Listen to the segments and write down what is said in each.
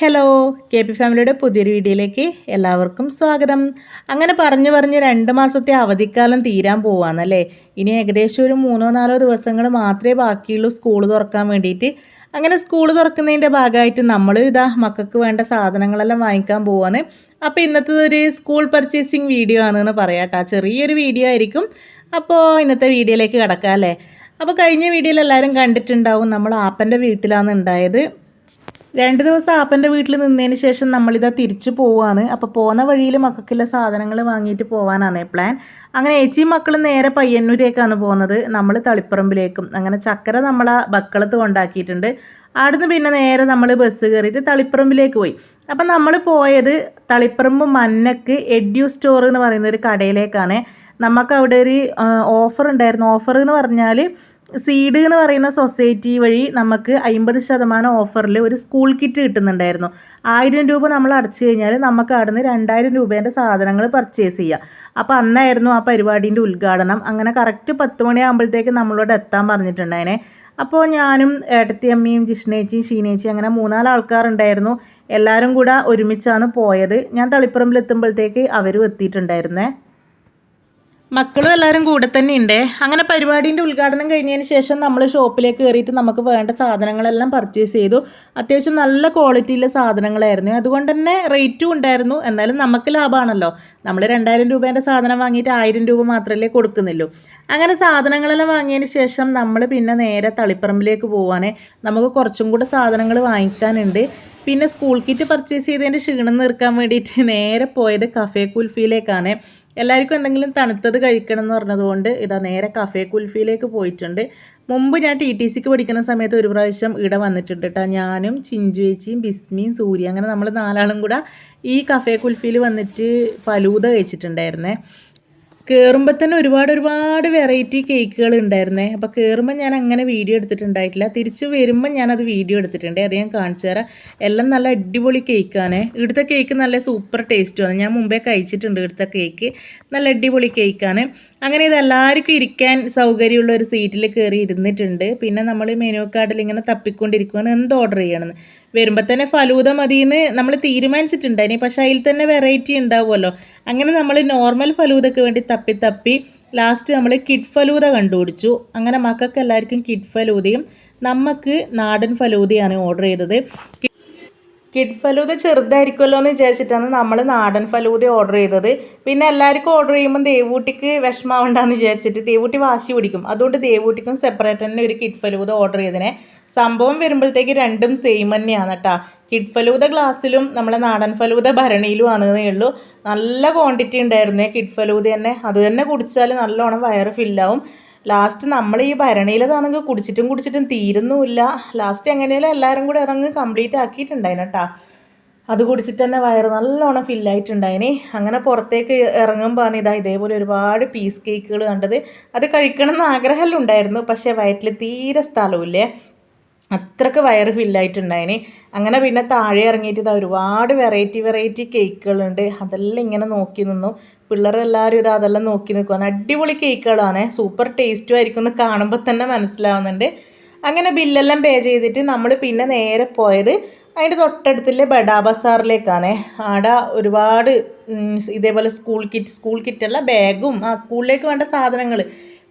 Hello K P ഫാമിലിയുടെ പുതിയൊരു വീഡിയോയിലേക്ക് എല്ലാവർക്കും സ്വാഗതം. അങ്ങനെ പറഞ്ഞു പറഞ്ഞ് രണ്ട് മാസത്തെ അവധിക്കാലം തീരാൻ പോവാന്നല്ലേ? ഇനി ഏകദേശം ഒരു മൂന്നോ നാലോ ദിവസങ്ങൾ മാത്രമേ ബാക്കിയുള്ളൂ സ്കൂൾ തുറക്കാൻ വേണ്ടിയിട്ട്. അങ്ങനെ സ്കൂൾ തുറക്കുന്നതിന്റെ ഭാഗമായിട്ട് നമ്മൾ ഇതാ മക്കൾക്ക് വേണ്ട സാധനങ്ങളെല്ലാം വാങ്ങിക്കാൻ പോവാണ് അപ്പോൾ ഇന്നത്തെ ഒരു സ്കൂൾ പർച്ചേസിങ് വീഡിയോ ആണെന്ന് പറയാട്ടോ. ചെറിയൊരു വീഡിയോ ആയിരിക്കും. അപ്പോൾ ഇന്നത്തെ വീഡിയോയിലേക്ക് കിടക്കാം അല്ലേ അപ്പോൾ കഴിഞ്ഞ വീഡിയോയിൽ എല്ലാവരും കണ്ടിട്ടുണ്ടാവും. നമ്മൾ ആപ്പന്റെ വീട്ടിലാണ് ഉണ്ടായത്. രണ്ട് ദിവസം ആപ്പന്റെ വീട്ടിൽ നിന്നതിന് ശേഷം നമ്മളിതാ തിരിച്ചു പോവാണ്. അപ്പോൾ പോകുന്ന വഴിയിൽ മക്കൾക്കുള്ള സാധനങ്ങൾ വാങ്ങിയിട്ട് പോകാനാണ് പ്ലാൻ. അങ്ങനെ ഏച്ചിയും മക്കളും നേരെ പയ്യന്നൂരേക്കാണ് പോകുന്നത് നമ്മൾ തളിപ്പറമ്പിലേക്കും. അങ്ങനെ ചക്കര നമ്മൾ ആ ബക്കളത്ത് കൊണ്ടാക്കിയിട്ടുണ്ട്. അവിടുന്ന് പിന്നെ നേരെ നമ്മൾ ബസ് കയറിയിട്ട് തളിപ്പറമ്പിലേക്ക് പോയി. അപ്പം നമ്മൾ പോയത് തളിപ്പറമ്പ് മന്നക്ക് എഡ്യൂ സ്റ്റോർ എന്ന് പറയുന്ന ഒരു കടയിലേക്കാണ്. നമുക്ക് അവിടെ ഒരു ഓഫർ ഉണ്ടായിരുന്നു. ഓഫർ എന്ന് പറഞ്ഞാൽ സീഡ് എന്ന് പറയുന്ന സൊസൈറ്റി വഴി നമുക്ക് അമ്പത് ശതമാനം ഓഫറിൽ ഒരു സ്കൂൾ കിറ്റ് കിട്ടുന്നുണ്ടായിരുന്നു. ആയിരം രൂപ നമ്മൾ അടച്ചു കഴിഞ്ഞാൽ നമുക്ക് അവിടെ നിന്ന് രണ്ടായിരം രൂപേന്റെ സാധനങ്ങൾ പർച്ചേസ് ചെയ്യാം. അപ്പോൾ അന്നായിരുന്നു ആ പരിപാടീന്റെ ഉദ്ഘാടനം. അങ്ങനെ കറക്റ്റ് പത്ത് മണിയാകുമ്പോഴത്തേക്ക് നമ്മളോട് എത്താൻ പറഞ്ഞിട്ടുണ്ടായിനെ. അപ്പോൾ ഞാനും ഏട്ടത്തിയമ്മയും ജിഷ്ണേച്ചിയും ഷീനേച്ചി അങ്ങനെ മൂന്നാൽ ആൾക്കാരുണ്ടായിരുന്നു എല്ലാവരും കൂടെ ഒരുമിച്ചാണ് പോയത്. ഞാൻ തളിപ്പറമ്പിൽ എത്തുമ്പോഴത്തേക്ക് അവരും എത്തിയിട്ടുണ്ടായിരുന്നേ. മക്കളും എല്ലാവരും കൂടെ തന്നെ ഉണ്ട് അങ്ങനെ പരിപാടിന്റെ ഉദ്ഘാടനം കഴിഞ്ഞതിന് ശേഷം നമ്മൾ ഷോപ്പിലേക്ക് കയറിയിട്ട് നമുക്ക് വേണ്ട സാധനങ്ങളെല്ലാം പർച്ചേസ് ചെയ്തു. അത്യാവശ്യം നല്ല ക്വാളിറ്റിയിലെ സാധനങ്ങളായിരുന്നു. അതുകൊണ്ട് തന്നെ റേറ്റും ഉണ്ടായിരുന്നു. എന്നാലും നമുക്ക് ലാഭമാണല്ലോ നമ്മൾ രണ്ടായിരം രൂപേന്റെ സാധനം വാങ്ങിയിട്ട് ആയിരം രൂപ മാത്രമല്ലേ കൊടുക്കുന്നുള്ളൂ. അങ്ങനെ സാധനങ്ങളെല്ലാം വാങ്ങിയതിന് ശേഷം നമ്മൾ പിന്നെ നേരെ തളിപ്പറമ്പിലേക്ക് പോവാനേ നമുക്ക് കുറച്ചും കൂടെ സാധനങ്ങൾ വാങ്ങിക്കാനുണ്ട്. പിന്നെ സ്കൂൾ കിറ്റ് പർച്ചേസ് ചെയ്തതിന്റെ ക്ഷീണം നിർക്കാൻ വേണ്ടിയിട്ട് നേരെ പോയത് കഫേ കുൽഫിയിലേക്കാണ് എല്ലാവർക്കും എന്തെങ്കിലും തണുത്തത് കഴിക്കണം എന്ന് പറഞ്ഞതുകൊണ്ട് ഇതാ നേരെ കഫേ കുൽഫിയിലേക്ക് പോയിട്ടുണ്ട്. മുമ്പ് ഞാൻ ടി ടി സിക്ക് പഠിക്കുന്ന സമയത്ത് ഒരു പ്രാവശ്യം ഇവിടെ വന്നിട്ടുണ്ട് കേട്ടോ ഞാനും ചിഞ്ചു ചേച്ചിയും ബിസ്മിയും സൂര്യ അങ്ങനെ നമ്മൾ നാലാളും കൂടെ ഈ കഫേ കുൽഫിയിൽ വന്നിട്ട് ഫലൂത കഴിച്ചിട്ടുണ്ടായിരുന്നേ. കയറുമ്പോൾ തന്നെ ഒരുപാട് ഒരുപാട് വെറൈറ്റി കേക്കുകൾ ഉണ്ടായിരുന്നേ. അപ്പോൾ കയറുമ്പോൾ ഞാൻ അങ്ങനെ വീഡിയോ എടുത്തിട്ടുണ്ടായിട്ടില്ല. തിരിച്ച് വരുമ്പോൾ ഞാനത് വീഡിയോ എടുത്തിട്ടുണ്ട്. അത് ഞാൻ കാണിച്ചു തരാം. എല്ലാം നല്ല അടിപൊളി കേക്കാണ് ഇവിടുത്തെ കേക്ക് നല്ല സൂപ്പർ ടേസ്റ്റുമാണ് ഞാൻ മുമ്പേ കഴിച്ചിട്ടുണ്ട് ഇവിടുത്തെ കേക്ക് നല്ല അടിപൊളി കേക്കാണ് അങ്ങനെ ഇത് എല്ലാവർക്കും ഇരിക്കാൻ സൗകര്യമുള്ള ഒരു സീറ്റിൽ കയറി ഇരുന്നിട്ടുണ്ട്. പിന്നെ നമ്മൾ മെനു കാർഡിൽ ഇങ്ങനെ തപ്പിക്കൊണ്ടിരിക്കുകയാണ് എന്ത് ഓർഡർ ചെയ്യണമെന്ന്? വരുമ്പോൾ തന്നെ ഫലൂദ മതിയെന്ന് നമ്മൾ തീരുമാനിച്ചിട്ടുണ്ടായിനി പക്ഷേ അതിൽ തന്നെ വെറൈറ്റി ഉണ്ടാവുമല്ലോ. അങ്ങനെ നമ്മൾ നോർമൽ ഫലൂദക്ക് വേണ്ടി തപ്പി തപ്പി ലാസ്റ്റ് നമ്മൾ കിഡ് ഫലൂദ കണ്ടുപിടിച്ചു. അങ്ങനെ മക്കൾക്ക് എല്ലാവർക്കും കിഡ് ഫലൂദയും നമുക്ക് നാടൻ ഫലൂദയാണ് ഓർഡർ ചെയ്തത്. കിഡ് ഫലൂദ ചെറുതായിരിക്കുമല്ലോ എന്ന് വിചാരിച്ചിട്ടാണ് നമ്മൾ നാടൻ ഫലൂദ ഓർഡർ ചെയ്തത്. പിന്നെ എല്ലാവർക്കും ഓർഡർ ചെയ്യുമ്പോൾ ദേവൂട്ടിക്ക് വിഷമാവണ്ടെന്ന് വിചാരിച്ചിട്ട് ദേവൂട്ടി വാശി പിടിക്കും. അതുകൊണ്ട് ദേവൂട്ടിക്കും സെപ്പറേറ്റ് തന്നെ ഒരു കിഡ് ഫലൂദ ഓർഡർ ചെയ്തതിനെ സംഭവം വരുമ്പോഴത്തേക്ക് രണ്ടും സെയിം തന്നെയാണ് കേട്ടോ കിഡ് ഫലൂദ ഗ്ലാസ്സിലും നമ്മളെ നാടൻ ഫലൂദ ഭരണിയിലും ആണെന്നേ ഉള്ളൂ. നല്ല ക്വാണ്ടിറ്റി ഉണ്ടായിരുന്നേ കിഡ് ഫലൂദ തന്നെ. അത് തന്നെ കുടിച്ചാൽ നല്ലോണം വയറ് ഫില്ലാവും ലാസ്റ്റ് നമ്മൾ ഈ ഭരണിയിലതാണെങ്കിൽ കുടിച്ചിട്ടും കുടിച്ചിട്ടും തീരുന്നുമില്ല. ലാസ്റ്റ് എങ്ങനെയാലും എല്ലാവരും കൂടി അതങ്ങ് കംപ്ലീറ്റ് ആക്കിയിട്ടുണ്ടായിന് കേട്ടോ അത് കുടിച്ചിട്ട് തന്നെ വയറ് നല്ലോണം ഫില്ലായിട്ടുണ്ടായിന് അങ്ങനെ പുറത്തേക്ക് ഇറങ്ങുമ്പോൾ ഇതാ ഇതേപോലെ ഒരുപാട് പീസ് കേക്കുകൾ കണ്ടത്. അത് കഴിക്കണം എന്ന് ആഗ്രഹമെല്ലാം ഉണ്ടായിരുന്നു. പക്ഷേ വയറ്റിൽ തീരെ സ്ഥലമില്ലേ അത്രയ്ക്ക് വയറ് ഫില്ലായിട്ടുണ്ടായിന്. അങ്ങനെ പിന്നെ താഴെ ഇറങ്ങിയിട്ട് ഇതാ ഒരുപാട് വെറൈറ്റി വെറൈറ്റി കേക്കുകളുണ്ട് അതെല്ലാം ഇങ്ങനെ നോക്കി നിന്നു. പിള്ളേരെല്ലാവരും ഇത് അതെല്ലാം നോക്കി നിൽക്കുവാണ് അടിപൊളി കേക്കുകളാണ് സൂപ്പർ ടേസ്റ്റും ആയിരിക്കും എന്ന് കാണുമ്പോൾ തന്നെ മനസ്സിലാവുന്നുണ്ട്. അങ്ങനെ ബില്ലെല്ലാം പേ ചെയ്തിട്ട് നമ്മൾ പിന്നെ നേരെ പോയത് അതിന്റെ തൊട്ടടുത്തുള്ള ബഡാ ബസാറിലേക്കാണ്. ആടെ ഒരുപാട് ഇതേപോലെ സ്കൂൾ കിറ്റ് സ്കൂൾ കിറ്റല്ല ബാഗും ആ സ്കൂളിലേക്ക് വേണ്ട സാധനങ്ങൾ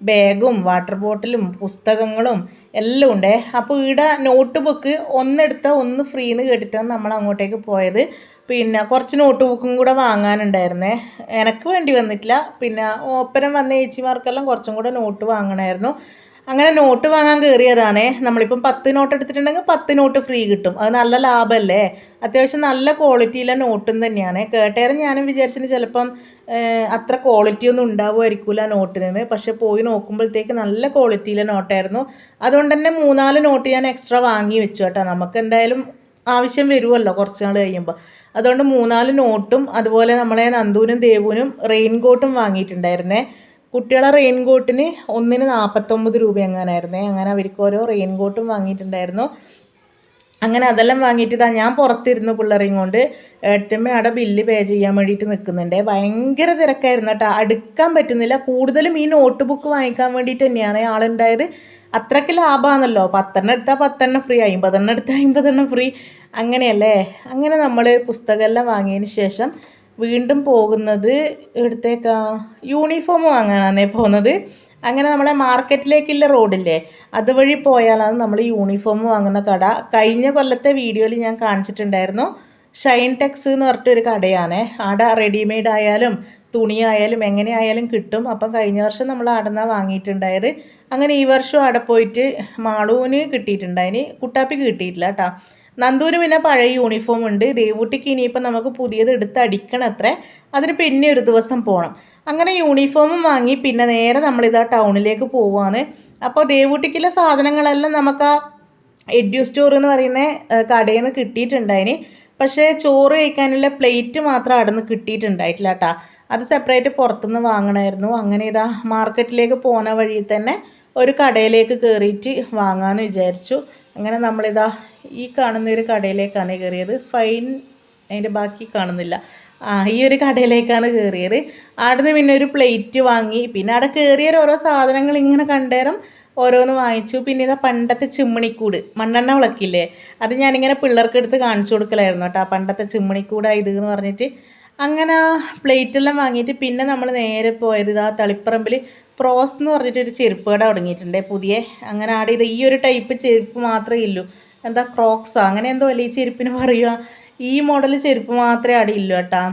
ബാഗും വാട്ടർ ബോട്ടിലും പുസ്തകങ്ങളും എല്ലാം ഉണ്ട്. അപ്പോൾ ഇവിടെ നോട്ട് ബുക്ക് ഒന്നെടുത്താൽ ഒന്ന് ഫ്രീ എന്ന് കേട്ടിട്ടാണ് നമ്മൾ അങ്ങോട്ടേക്ക് പോയത്. പിന്നെ കുറച്ച് നോട്ട് ബുക്കും കൂടെ വാങ്ങാനുണ്ടായിരുന്നേ. എനിക്ക് വേണ്ടി വന്നിട്ടില്ല. പിന്നെ ഓപ്പരം വന്ന ചേച്ചിമാർക്കെല്ലാം കുറച്ചും കൂടെ നോട്ട് വാങ്ങണമായിരുന്നു അങ്ങനെ നോട്ട് വാങ്ങാൻ കയറിയതാണേ നമ്മളിപ്പം പത്ത് നോട്ട് എടുത്തിട്ടുണ്ടെങ്കിൽ പത്ത് നോട്ട് ഫ്രീ കിട്ടും. അത് നല്ല ലാഭമല്ലേ അത്യാവശ്യം നല്ല ക്വാളിറ്റിയിലെ നോട്ടും തന്നെയാണ്. കേട്ടേരം ഞാനും വിചാരിച്ചിട്ട് ചിലപ്പം അത്ര ക്വാളിറ്റി ഒന്നും ഉണ്ടാവുമായിരിക്കില്ല നോട്ടിന് പക്ഷെ പോയി നോക്കുമ്പോഴത്തേക്ക് നല്ല ക്വാളിറ്റിയിലെ നോട്ടായിരുന്നു. അതുകൊണ്ട് തന്നെ മൂന്നാൽ നോട്ട് ഞാൻ എക്സ്ട്രാ വാങ്ങി വെച്ചു കേട്ടോ. നമുക്ക് എന്തായാലും ആവശ്യം വരുമല്ലോ കുറച്ച് നാൾ കഴിയുമ്പോൾ അതുകൊണ്ട് മൂന്നാൽ നോട്ടും അതുപോലെ നമ്മളെ നന്ദൂനും ദേവൂനും റെയിൻ കോട്ടും വാങ്ങിയിട്ടുണ്ടായിരുന്നേ. കുട്ടികളെ റെയിൻകോട്ടിന് ഒന്നിന് നാൽപ്പത്തൊമ്പത് രൂപ എങ്ങാനായിരുന്നേ. അങ്ങനെ അവർക്ക് ഓരോ റെയിൻകോട്ടും വാങ്ങിയിട്ടുണ്ടായിരുന്നു. അങ്ങനെ അതെല്ലാം വാങ്ങിയിട്ട് ഇതാ ഞാൻ പുറത്തിരുന്നു പിള്ളേരെയും കൊണ്ട്. ഏട്ടത്തമ്മ അവിടെ ബില്ല് പേ ചെയ്യാൻ വേണ്ടിയിട്ട് നിൽക്കുന്നുണ്ട്. ഭയങ്കര തിരക്കായിരുന്നു കേട്ടോ. അടുക്കാൻ പറ്റുന്നില്ല. കൂടുതലും ഈ നോട്ട് ബുക്ക് വാങ്ങിക്കാൻ വേണ്ടിയിട്ട് തന്നെയാണ് ആളുണ്ടായത്. അത്രയ്ക്ക് ലാഭമാണല്ലോ പത്തെണ്ണം എടുത്താൽ പത്തെണ്ണം ഫ്രീ അമ്പതെണ്ണം എടുത്താൽ അമ്പതെണ്ണം ഫ്രീ അങ്ങനെയല്ലേ? അങ്ങനെ നമ്മൾ പുസ്തകമെല്ലാം വാങ്ങിയതിന് ശേഷം വീണ്ടും പോകുന്നത് എടുത്തേക്കാ യൂണിഫോം വാങ്ങാനാണേ പോകുന്നത്. അങ്ങനെ നമ്മളെ മാർക്കറ്റിലേക്കുള്ള റോഡില്ലേ അതുവഴി പോയാലാണ് നമ്മൾ യൂണിഫോം വാങ്ങുന്ന കട. കഴിഞ്ഞ കൊല്ലത്തെ വീഡിയോയിൽ ഞാൻ കാണിച്ചിട്ടുണ്ടായിരുന്നു. ഷൈൻ ടെക്സ് എന്ന് പറഞ്ഞിട്ടൊരു കടയാണ്. അവിടെ റെഡിമെയ്ഡ് ആയാലും തുണിയായാലും എങ്ങനെയായാലും കിട്ടും. അപ്പം കഴിഞ്ഞ വർഷം നമ്മൾ അവിടെ നിന്നാണ് വാങ്ങിയിട്ടുണ്ടായത്? അങ്ങനെ ഈ വർഷം അവിടെ പോയിട്ട് മാളൂന് കിട്ടിയിട്ടുണ്ടായിന് കുട്ടാപ്പിക്ക് കിട്ടിയിട്ടില്ല കേട്ടോ നന്ദൂന് പിന്നെ പഴയ യൂണിഫോം ഉണ്ട്. ദേവൂട്ടിക്ക് ഇനിയിപ്പോൾ നമുക്ക് പുതിയത് എടുത്ത് അടിക്കണം അത്ര അതിന് പിന്നെ ഒരു ദിവസം പോകണം അങ്ങനെ യൂണിഫോമും വാങ്ങി പിന്നെ നേരെ നമ്മളിതാ ടൗണിലേക്ക് പോവുകയാണ് അപ്പോൾ ദേവൂട്ടിക്കുള്ള സാധനങ്ങളെല്ലാം നമുക്ക് ആ എഡ്യൂ സ്റ്റോർ എന്ന് പറയുന്ന കടയിൽ നിന്ന് കിട്ടിയിട്ടുണ്ടായിന്. പക്ഷേ ചോറ് കഴിക്കാനുള്ള പ്ലേറ്റ് മാത്രം അവിടെ നിന്ന് കിട്ടിയിട്ടുണ്ടായിട്ടില്ല കേട്ടോ അത് സെപ്പറേറ്റ് പുറത്തുനിന്ന് വാങ്ങണമായിരുന്നു അങ്ങനെ ഇതാ മാർക്കറ്റിലേക്ക് പോകുന്ന വഴി തന്നെ ഒരു കടയിലേക്ക് കയറിയിട്ട് വാങ്ങാമെന്ന് വിചാരിച്ചു. അങ്ങനെ നമ്മളിതാ ഈ കാണുന്ന ഒരു കടയിലേക്കാണ് കയറിയത്. ഫൈൻ അതിന്റെ ബാക്കി കാണുന്നില്ല. ആ ഈ ഒരു കടയിലേക്കാണ് കയറിയത്. അവിടുന്ന് പിന്നെ ഒരു പ്ലേറ്റ് വാങ്ങി. പിന്നെ അവിടെ കയറിയ ഓരോ സാധനങ്ങൾ ഇങ്ങനെ കണ്ടേരം ഓരോന്ന് വാങ്ങിച്ചു. പിന്നെ ഇതാ പണ്ടത്തെ ചിമ്മണിക്കൂട്. മണ്ണെണ്ണ വിളക്കില്ലേ? അത് ഞാനിങ്ങനെ പിള്ളേർക്ക് എടുത്ത് കാണിച്ചു കൊടുക്കലായിരുന്നു കേട്ടോ. പണ്ടത്തെ ചിമ്മണിക്കൂടാ ഇത് എന്ന് പറഞ്ഞിട്ട്. അങ്ങനെ പ്ലേറ്റെല്ലാം വാങ്ങിയിട്ട് പിന്നെ നമ്മൾ നേരെ പോയത് ഇതാ തളിപ്പറമ്പിൽ പ്രോസ് എന്ന് പറഞ്ഞിട്ട് ഒരു ചെരുപ്പ് കട തുടങ്ങിയിട്ടുണ്ട്. പുതിയ. അങ്ങനെ ആടെ ഇത് ഈ ഒരു ടൈപ്പ് ചെരുപ്പ് മാത്രമേ ഇല്ലൂ. എന്താ ക്രോക്സ്? അങ്ങനെ എന്തോ അല്ലേ ഈ ചെരുപ്പിന് പറയുക ഈ മോഡൽ ചെരുപ്പ് മാത്രമേ ആടെ ഇല്ലു കേട്ടാ.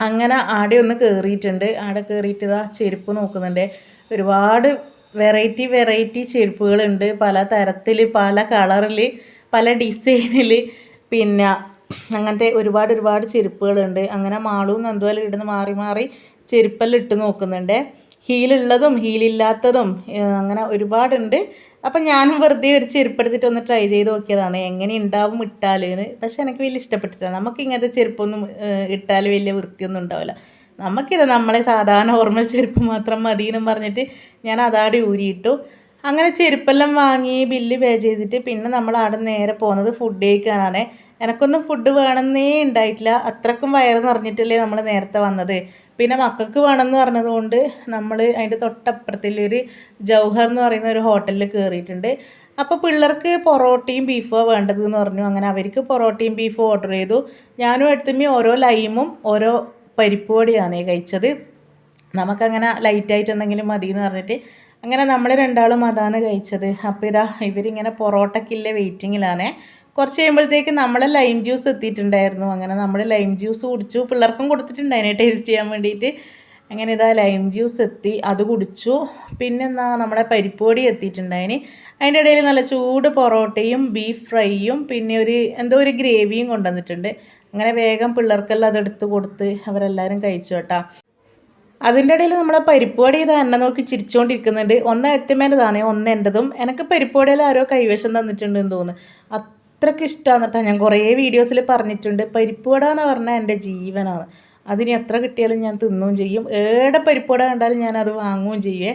അങ്ങനെ ആടെ ഒന്ന് കയറിയിട്ടുണ്ട് ആടെ കയറിയിട്ട് ഇതാ ചെരുപ്പ് നോക്കുന്നുണ്ട്. ഒരുപാട് വെറൈറ്റി വെറൈറ്റി ചെരുപ്പുകളുണ്ട്. പല തരത്തിൽ പല കളറിൽ പല ഡിസൈനിൽ പിന്നെ അങ്ങനത്തെ ഒരുപാട് ഒരുപാട് ചെരുപ്പുകളുണ്ട്. അങ്ങനെ മാളും നന്ദുവെല്ലാം ഇടുന്ന് മാറി മാറി ചെരുപ്പെല്ലാം ഇട്ട് നോക്കുന്നുണ്ട്. ഹീലുള്ളതും ഹീലില്ലാത്തതും അങ്ങനെ ഒരുപാടുണ്ട്. അപ്പം ഞാനും വെറുതെ ഒരു ചെരുപ്പെടുത്തിട്ട് ഒന്ന് ട്രൈ ചെയ്ത് നോക്കിയതാണ്. എങ്ങനെ ഉണ്ടാവും ഇട്ടാലെന്ന് പക്ഷെ എനിക്ക് വലിയ ഇഷ്ടപ്പെട്ടിട്ടില്ല. നമുക്ക് ഇങ്ങനത്തെ ചെരുപ്പൊന്നും ഇട്ടാൽ വലിയ വൃത്തിയൊന്നും ഉണ്ടാവില്ല. നമുക്കിത് നമ്മളെ സാധാരണ നോർമൽ ചെരുപ്പ് മാത്രം മതി എന്നും പറഞ്ഞിട്ട് ഞാൻ അതാടി ഊരിയിട്ടു. അങ്ങനെ ചെരുപ്പെല്ലാം വാങ്ങി ബില്ല് പേ ചെയ്തിട്ട് പിന്നെ നമ്മൾ അവിടെ നേരെ പോകുന്നത് ഫുഡ് കഴിക്കാനാണ്. എനക്കൊന്നും ഫുഡ് വേണമെന്നേ ഉണ്ടായിട്ടില്ല അത്രക്കും വയറ് നിറഞ്ഞിട്ടല്ലേ നമ്മൾ നേരത്തെ വന്നത്. പിന്നെ മക്കൾക്ക് വേണമെന്ന് പറഞ്ഞതുകൊണ്ട് നമ്മൾ അതിന്റെ തൊട്ടപ്പുറത്തുള്ളൊരു ജൗഹർ എന്ന് പറയുന്ന ഒരു ഹോട്ടലിൽ കയറിയിട്ടുണ്ട്. അപ്പോൾ പിള്ളേർക്ക് പൊറോട്ടയും ബീഫോ വേണ്ടത് എന്ന് പറഞ്ഞു. അങ്ങനെ അവർക്ക് പൊറോട്ടയും ബീഫും ഓർഡർ ചെയ്തു. ഞാനും എടുത്തുമ്പോൾ ഓരോ ലൈമും ഓരോ പരിപ്പ് പൊടിയാണ് കഴിച്ചത്. നമുക്കങ്ങനെ ലൈറ്റായിട്ട് എന്തെങ്കിലും മതി എന്ന് പറഞ്ഞിട്ട് അങ്ങനെ നമ്മൾ രണ്ടാളും അതാണ് കഴിച്ചത്. അപ്പോൾ ഇതാ ഇവരിങ്ങനെ പൊറോട്ടക്കില്ല വെയിറ്റിങ്ങിലാണേ കുറച്ച് കഴിയുമ്പോഴത്തേക്ക് നമ്മൾ ലൈം ജ്യൂസ് എത്തിയിട്ടുണ്ടായിരുന്നു. അങ്ങനെ നമ്മൾ ലൈം ജ്യൂസ് കുടിച്ചു. പിള്ളേർക്കും കൊടുത്തിട്ടുണ്ടായിരുന്നു ടേസ്റ്റ് ചെയ്യാൻ വേണ്ടിയിട്ട്. അങ്ങനെ ഇതാ ലൈം ജ്യൂസ് എത്തി. അത് കുടിച്ചു. പിന്നെ എന്താ നമ്മുടെ പരിപ്പൊടി എത്തിയിട്ടുണ്ടായിന് അതിന്റെ ഇടയിൽ നല്ല ചൂട് പൊറോട്ടയും ബീഫ് ഫ്രൈയും പിന്നെ ഒരു എന്തോ ഒരു ഗ്രേവിയും കൊണ്ടുവന്നിട്ടുണ്ട്. അങ്ങനെ വേഗം പിള്ളേർക്കെല്ലാം അതെടുത്ത് കൊടുത്ത് അവരെല്ലാവരും കഴിച്ചു കേട്ടോ. അതിന്റെ ഇടയിൽ നമ്മളെ പരിപ്പുവടി ഇത് എന്നെ നോക്കി ചിരിച്ചുകൊണ്ടിരിക്കുന്നുണ്ട് ഒന്ന് എത്തിമേന്റെതാണ് ഒന്ന് എന്റെതും. എനിക്ക് പരിപ്പുവടിയിൽ ആരോ കൈവശം തന്നിട്ടുണ്ടെന്ന് തോന്നുന്നു. അത്രയ്ക്ക് ഇഷ്ടമാണ് കേട്ടോ ഞാൻ കുറേ വീഡിയോസിൽ പറഞ്ഞിട്ടുണ്ട്. പരിപ്പുവട എന്ന് പറഞ്ഞാൽ എന്റെ ജീവനാണ്. അതിന് എത്ര കിട്ടിയാലും ഞാൻ തിന്നുകയും ചെയ്യും. ഏടെ പരിപ്പുവട കണ്ടാലും ഞാൻ അത് വാങ്ങുകയും ചെയ്യേ.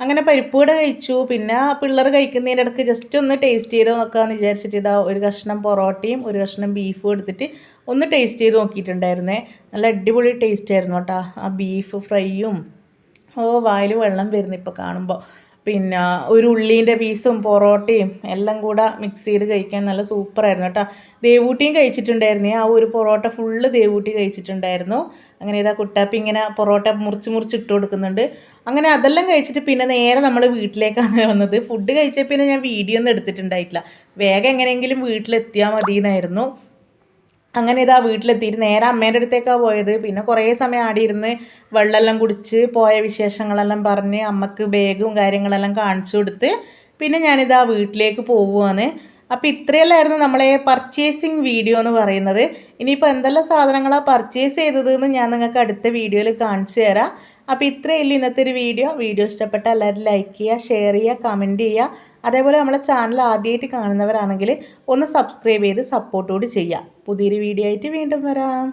അങ്ങനെ പരിപ്പ് വട കഴിച്ചു. പിന്നെ പിള്ളേർ കഴിക്കുന്നതിന്റെ ഇടയ്ക്ക് ജസ്റ്റ് ഒന്ന് ടേസ്റ്റ് ചെയ്ത് നോക്കാമെന്ന് വിചാരിച്ചിട്ട് ഇതാ ഒരു കഷ്ണം പൊറോട്ടയും ഒരു കഷ്ണം ബീഫും എടുത്തിട്ട് ഒന്ന് ടേസ്റ്റ് ചെയ്ത് നോക്കിയിട്ടുണ്ടായിരുന്നേ. നല്ല അടിപൊളി ടേസ്റ്റ് ആയിരുന്നു കേട്ടോ ആ ബീഫ് ഫ്രൈയും ഓ വായിൽ വെള്ളം വരുന്നു ഇപ്പോൾ കാണുമ്പോൾ പിന്നെ ഒരു ഉള്ളീന്റെ പീസും പൊറോട്ടയും എല്ലാം കൂടെ മിക്സ് ചെയ്ത് കഴിക്കാൻ നല്ല സൂപ്പറായിരുന്നു കേട്ടോ. ദേവൂട്ടിയും കഴിച്ചിട്ടുണ്ടായിരുന്നു. ആ ഒരു പൊറോട്ട ഫുള്ള് ദേവൂട്ടി കഴിച്ചിട്ടുണ്ടായിരുന്നു. അങ്ങനെ ഇതാ കുട്ടാപ്പി ഇങ്ങനെ പൊറോട്ട മുറിച്ച് മുറിച്ച് ഇട്ട് കൊടുക്കുന്നുണ്ട്. അങ്ങനെ അതെല്ലാം കഴിച്ചിട്ട് പിന്നെ നേരെ നമ്മൾ വീട്ടിലേക്കാണ് വന്നത്. ഫുഡ് കഴിച്ച പിന്നെ ഞാൻ വീഡിയോ ഒന്നും എടുത്തിട്ടുണ്ടായിട്ടില്ല. വേഗം എങ്ങനെയെങ്കിലും വീട്ടിലെത്തിയാൽ മതി എന്നായിരുന്നു അങ്ങനെ ഇതാ വീട്ടിലെത്തിയിട്ട് നേരെ അമ്മേന്റെ അടുത്തേക്കാണ് പോയത്. പിന്നെ കുറേ സമയം ആടി ഇരുന്ന് വെള്ളമെല്ലാം കുടിച്ച് പോയ വിശേഷങ്ങളെല്ലാം പറഞ്ഞ് അമ്മയ്ക്ക് ബാഗും കാര്യങ്ങളെല്ലാം കാണിച്ചു കൊടുത്ത് പിന്നെ ഞാനിതാ വീട്ടിലേക്ക് പോവുകയാണ് അപ്പോൾ ഇത്രയല്ലായിരുന്നു നമ്മളെ പർച്ചേസിങ് വീഡിയോ എന്ന് പറയുന്നത്. ഇനിയിപ്പോൾ എന്തെല്ലാം സാധനങ്ങളാണ് പർച്ചേസ് ചെയ്തതെന്ന് ഞാൻ നിങ്ങൾക്ക് അടുത്ത വീഡിയോയിൽ കാണിച്ചു തരാം. അപ്പോൾ ഇത്രയല്ല ഇന്നത്തെ ഒരു വീഡിയോ വീഡിയോ ഇഷ്ടപ്പെട്ടാൽ എല്ലാവരും ലൈക്ക് ചെയ്യുക ഷെയർ ചെയ്യുക കമന്റ് ചെയ്യുക. അതേപോലെ നമ്മളെ ചാനൽ ആദ്യമായിട്ട് കാണുന്നവരാണെങ്കിൽ ഒന്ന് സബ്സ്ക്രൈബ് ചെയ്ത് സപ്പോർട്ട് കൂടി ചെയ്യുക. പുതിയൊരു വീഡിയോ ആയിട്ട് വീണ്ടും വരാം.